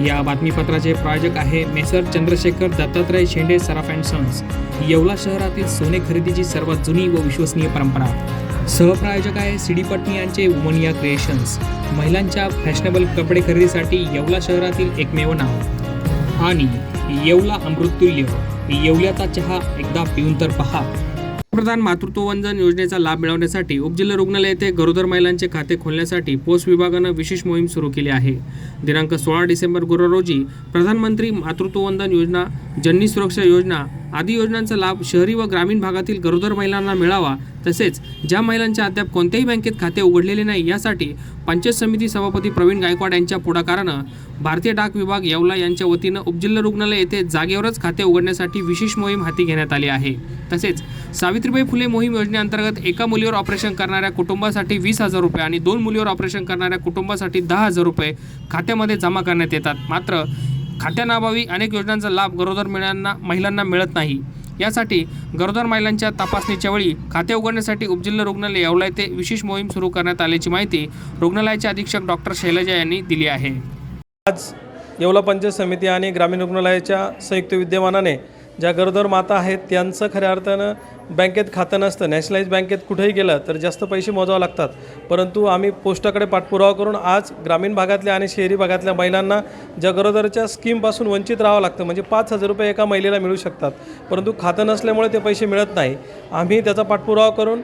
या बातमीपत्राचे प्रायोजक आहे messrs Chandrashekhar Dattatray Shende Saraf and sons. Yeola शहरातील सोने खरेदीची सर्वात जुनी व विश्वसनीय परंपरा. सहप्रायोजक आहे सी डी पटनी यांचे उमनिया क्रिएशन्स महिलांच्या फॅशनेबल कपडे खरेदीसाठी येवला शहरातील एकमेव नाव. आणि येवला अमृततुल्य. येवल्याचा चहा एकदा पिऊन तर पहा. प्रधान मातृत्व वंदन योजनेचा लाभ मिळवण्यासाठी उपजिल्हा रुग्णालय येथे गरोदर महिलांचे खाते खोलण्यासाठी पोस्ट विभागानं विशेष मोहीम सुरू केली आहे. दिनांक सोळा डिसेंबर गुरुवार रोजी प्रधानमंत्री मातृत्व वंदन योजना जननी सुरक्षा योजना आदी योजनांचा लाभ शहरी व ग्रामीण भागातील गरोदर महिलांना मिळावा तसेच ज्या महिलांचे अद्याप कोणत्याही बँकेत खाते उघडलेले नाही यासाठी पंचायत समिती सभापती प्रवीण गायकवाड यांच्या पुढाकारानं भारतीय डाक विभाग येवला यांच्या वतीनं उपजिल्हा रुग्णालय येथे जागेवरच खाते उघडण्यासाठी विशेष मोहीम हाती घेण्यात आली आहे. तसेच सावित्रीबाई फुले मोहीम योजनेअंतर्गत एका मुलीवर ऑपरेशन करणाऱ्या कुटुंबासाठी वीस हजार रुपये आणि दोन मुलीवर ऑपरेशन करणाऱ्या कुटुंबासाठी दहा हजार रुपये खात्यामध्ये जमा करण्यात येतात. मात्र खात्यानाभावी अनेक योजनांचा लाभ गरोदर मिळांना महिलांना मिळत नाही. यासाठी गरोदर महिलांच्या तपासणीच्या वेळी खाते उघडण्यासाठी उपजिल्हा रुग्णालय यावला येथे विशेष मोहीम सुरू करण्यात आल्याची माहिती रुग्णालयाचे अधीक्षक डॉक्टर शैलजा यांनी दिली आहे. आज येवला पंचायत समिती आणि ग्रामीण रुग्णालयाच्या संयुक्त विद्यमानाने ज्या गरोदर माता आहेत त्यांचं खऱ्या अर्थानं बँकेत खातं नसतं. नॅशनलाइज बँकेत कुठेही गेलं तर जास्त पैसे मोजावं लागतात. परंतु आम्ही पोस्टाकडे पाठपुरावा करून आज ग्रामीण भागातल्या आणि शहरी भागातल्या महिलांना ज्या गरोदरच्या स्कीमपासून वंचित राहावं लागतं. म्हणजे पाच हजार रुपये एका महिलेला मिळू शकतात. परंतु खातं नसल्यामुळे ते पैसे मिळत नाही. आम्ही त्याचा पाठपुरावा करून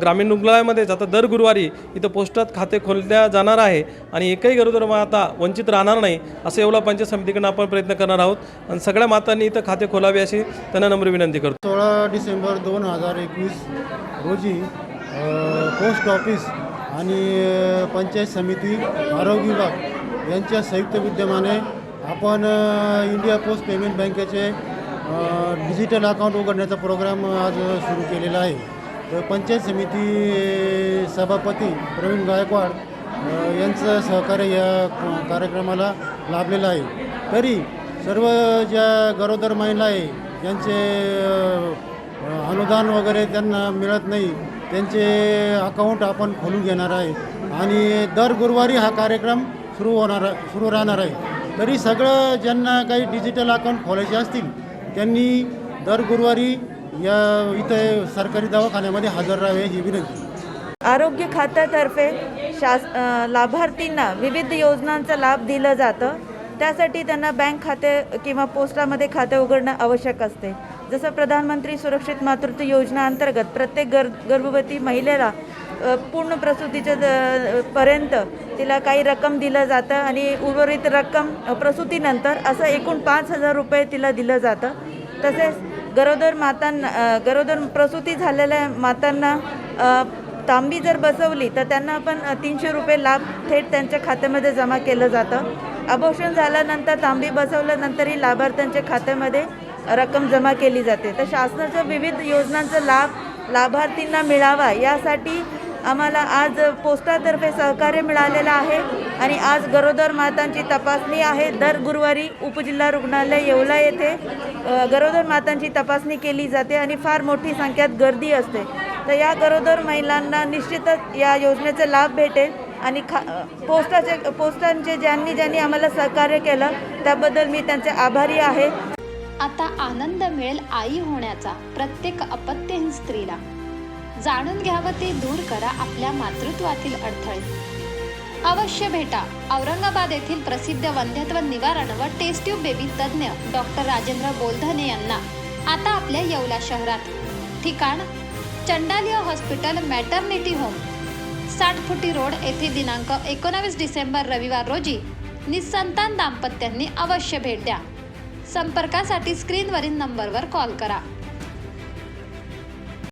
ग्रामीण रुग्णालयामध्येच आता दर गुरुवारी इथं पोस्टात खाते खोलल्या जाणार आहे आणि एकही गरोदर माता वंचित राहणार नाही असं एवढा पंचायत समितीकडनं आपण प्रयत्न करणार आहोत. आणि सगळ्या मातांनी इथं खाते खोलावे अशी त्यांना नम्र विनंती करतो. सोळा डिसेंबर दोन हजार एकवीस रोजी पोस्ट ऑफिस आणि पंचायत समिती आरोग्य विभाग यांच्या संयुक्त विद्यमाने आपण इंडिया पोस्ट पेमेंट बँकेचे डिजिटल अकाउंट उघडण्याचा प्रोग्राम आज सुरू केलेला आहे. तर पंचायत समिती सभापती प्रवीण गायकवाड यांचं सहकार्य या कार्यक्रमाला लाभलेलं आहे. तरी सर्व ज्या गरोदर महिला आहे त्यांचे अनुदान वगैरे त्यांना मिळत नाही. त्यांचे अकाउंट आपण खोलून घेणार आहे. आणि दर गुरुवारी हा कार्यक्रम सुरू होणार सुरू राहणार आहे. तरी सगळं ज्यांना काही डिजिटल अकाउंट खोलायचे असतील त्यांनी दर गुरुवारी या इथे सरकारी दवाखान्यामध्ये हजर राहावे ही विनंती. आरोग्य खात्यातर्फे शास लाभार्थींना विविध योजनांचा लाभ दिलं जातं. त्यासाठी त्यांना बँक खाते किंवा पोस्टामध्ये खाते उघडणं आवश्यक असते. जसं प्रधानमंत्री सुरक्षित मातृत्व योजना अंतर्गत प्रत्येक गर गर्भवती महिलेला पूर्ण प्रसूतीच्या पर्यंत तिला काही रक्कम दिलं जातं आणि उर्वरित रक्कम प्रसूतीनंतर असं एकूण पाच हजार रुपये तिला दिलं जातं. तसेच गरोदर मातांना गरोदर प्रसूती झालेल्या मातांना तांबी जर बसवली तर त्यांना पण तीनशे रुपये लाभ थेट त्यांच्या खात्यामध्ये जमा केलं जातं. अबोशन झाल्यानंतर तांबी बसवल्यानंतरही लाभार्थ्यांच्या खात्यामध्ये रक्कम जमा केली जाते. तर शासनाच्या विविध योजनांचा लाभ लाभार्थींना मिळावा यासाठी आम्हाला आज पोस्टातर्फे सहकार्य मिळालेलं आहे आणि आज गरोदर मातांची तपासणी आहे. दर गुरुवारी उपजिल्हा रुग्णालय येवला येथे गरोदर मातांची तपासणी केली जाते आणि फार मोठी संख्यात गर्दी असते. तर या गरोदर महिलांना निश्चितच या योजनेचा लाभ भेटेल आणि खा पोस्टाचे पोस्टांचे ज्यांनी ज्यांनी आम्हाला सहकार्य केलं त्याबद्दल मी त्यांचे आभारी आहे. आता आनंद मिळेल आई होण्याचा प्रत्येक अपत्यहीन स्त्रीला. जाणून घ्यावं ते दूर करा आपल्या मातृत्वातील अडथळे. अवश्य भेटा. औरंगाबाद येथील प्रसिद्ध वंध्यत्व निवारण व टेस्ट्यूब बेबी तज्ज्ञ डॉक्टर राजेंद्र बोलधने यांना आता आपल्या येवला शहरात. ठिकाण चंडालिया हॉस्पिटल मॅटर्निटी होम. साठ फुटी रोड येथे दिनांक एकोणावीस डिसेंबर रविवार रोजी निसंतान दाम्पत्यांनी अवश्य भेट द्या. संपर्कासाठी स्क्रीनवरील नंबरवर कॉल करा.